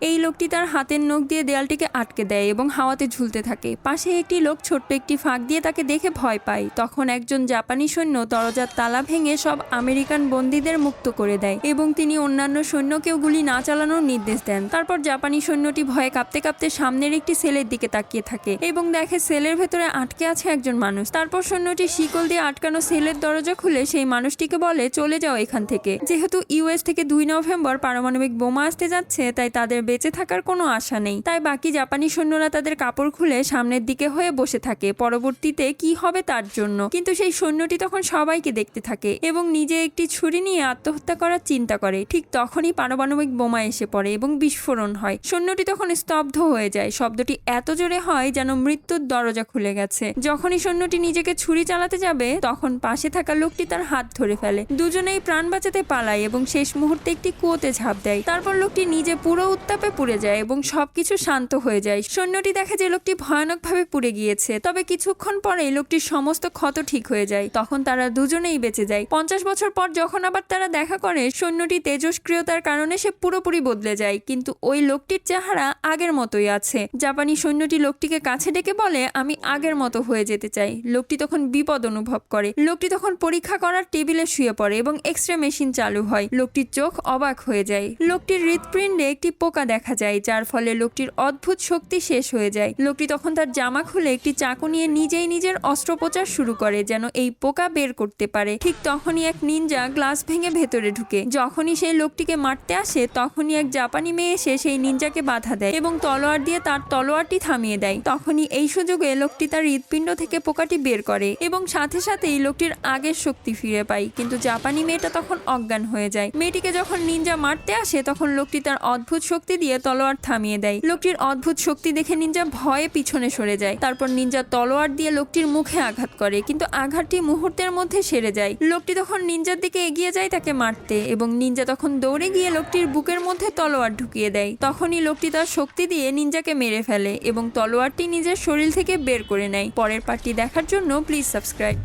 এই লোকটি তার হাতের নখ দিয়ে দেয়ালটিকে আটকে দেয় এবং হাওয়াতে ঝুলতে থাকে। পাশে একটি লোক ছোট্ট একটি ফাঁক দিয়ে তাকে দেখে ভয় পায়। তখন একজন জাপানি সৈন্য দরজার তালা ভেঙে সব আমেরিকান বন্দীদের মুক্ত করে দেয় এবং তিনি অন্যান্য সৈন্যকেও গুলি না চালানোর নির্দেশ দেন। তারপর জাপানি সৈন্যটি ভয়ে কাঁপতে কাঁপতে সামনের একটি সেলের দিকে তাকিয়ে থাকে এবং দেখে সেলের ভেতরে আটকে আছে একজন মানুষ। তারপর সৈন্যটি শিকল দিয়ে আটকানো সেলের দরজা খুলে সেই মানুষটিকে বলে, চলে যাও এখান থেকে। যেহেতু ইউএস থেকে দুই নভেম্বর পারমাণবিক বোমা আসতে যাচ্ছে, তাই তাদের বেঁচে থাকার কোনো আশা নেই। তাই বাকি জাপানি সৈন্যরা তাদের কাপড় খুলে সামনের দিকে হয়ে বসে থাকে। পরবর্তীতে কি হবে তার জন্য? কিন্তু সেই সৈন্যটি তখন সবাইকে দেখতে থাকে এবং নিজে একটি ছুরি নিয়ে আত্মহত্যা করার চিন্তা করে। ঠিক তখনই পারমাণবিক বোমা এসে পড়ে এবং বিস্ফোরণ হয়। সৈন্যটি তখন স্তব্ধ হয়ে যায়। শব্দটি এত জোরে হয় যেন মৃত্যুর দরজা খুলে গেছে। যখনই সৈন্যটি নিজেকে ছুরি চালাতে যাবে, তখন পাশে থাকা লোকটি তার হাত ধরে ফেলে। দুজনেই প্রাণ বাঁচাতে পালায় এবং শেষ মুহূর্তে একটি কুয়োতে ঝাঁপ দেয়। তারপর লোকটি নিজে পুরো উত্তাপে পুড়ে যায় এবং সবকিছু শান্ত হয়ে যায়। সৈন্যটি দেখে যে লোকটি ভয়ানকভাবে পুড়ে গিয়েছে। তবে কিছুক্ষণ পরেই লোকটির সমস্ত ক্ষত ঠিক হয়ে যায়। তখন তারা দুজনেই বেঁচে যায়। পঞ্চাশ বছর পর যখন আবার তারা দেখা করে, সৈন্যটি তেজস্ক্রিয়তার কারণে সে পুরোপুরি বদলে যায়। কিন্তু ওই লোকটির চেহারা আগের মতোই আছে। জাপানি সৈন্যটি লোকটিকে কাছে ডেকে বলে, আমি আগের মতো হয়ে যেতে চাই। লোকটি তখন বিপদ অনুভব করে। লোকটি তখন পরীক্ষা করার টেবিলে শুয়ে পড়ে এবং এক্স রে মেশিন চালু হয়। লোকটির চোখ অবাক হয়ে যায়। লোকটির হৃৎপিণ্ডে একটি পোকা দেখা যায়, যার ফলে লোকটির অদ্ভুত শক্তি শেষ হয়ে যায়। লোকটি তখন তার জামা খুলে একটি চাকু নিয়ে নিজেই নিজের অস্ত্রোপচার শুরু করে, যেন এই পোকা বের করতে পারে। ঠিক তখনই এক নিনজা গ্লাস ভেঙে ভেতরে ঢুকে। যখনই সেই লোকটিকে মারতে আসে, তখনই এক জাপানি মেয়ে এসে সেই নিনজাকে বাধা দেয় এবং তলোয়ার দিয়ে তার তলোয়ারটি থামিয়ে দেয়। তখনই এই সুযোগে লোকটি তার হৃৎপিণ্ড থেকে পোকাটি বের করে এবং সাথে সাথেই লোকটির আগের শক্তি ফিরে পায়। কিন্তু জাপানি মেয়েটা তখন অজ্ঞান হয়ে যায়। মেয়েটিকে যখন নিনজা মারতে আসে, তখন লোকটি তার অদ্ভুত শক্তি দিয়ে তলোয়ার থামিয়ে দেয়। লোকটির অদ্ভুত শক্তি দেখে নিনজা ভয়ে পিছনে সরে যায়। তারপর নিনজা তলোয়ার দিয়ে লোকটির মুখে আঘাত করে, কিন্তু আঘাতটি মুহূর্তের মধ্যে সেরে যায়। লোকটি তখন নিনজার দিকে এগিয়ে যায় তাকে মারতে এবং নিনজা তখন দৌড়ে গিয়ে লোকটির বুকের মধ্যে তলোয়ার ঢুকিয়ে দেয়। তখনই লোকটি তার শক্তি দিয়ে নিনজাকে মেরে ফেলে এবং তলোয়ারটি নিজের শরীর থেকে বের করে নেয়। পরের পার্টি দেখার জন্য প্লিজ সাবস্ক্রাইব।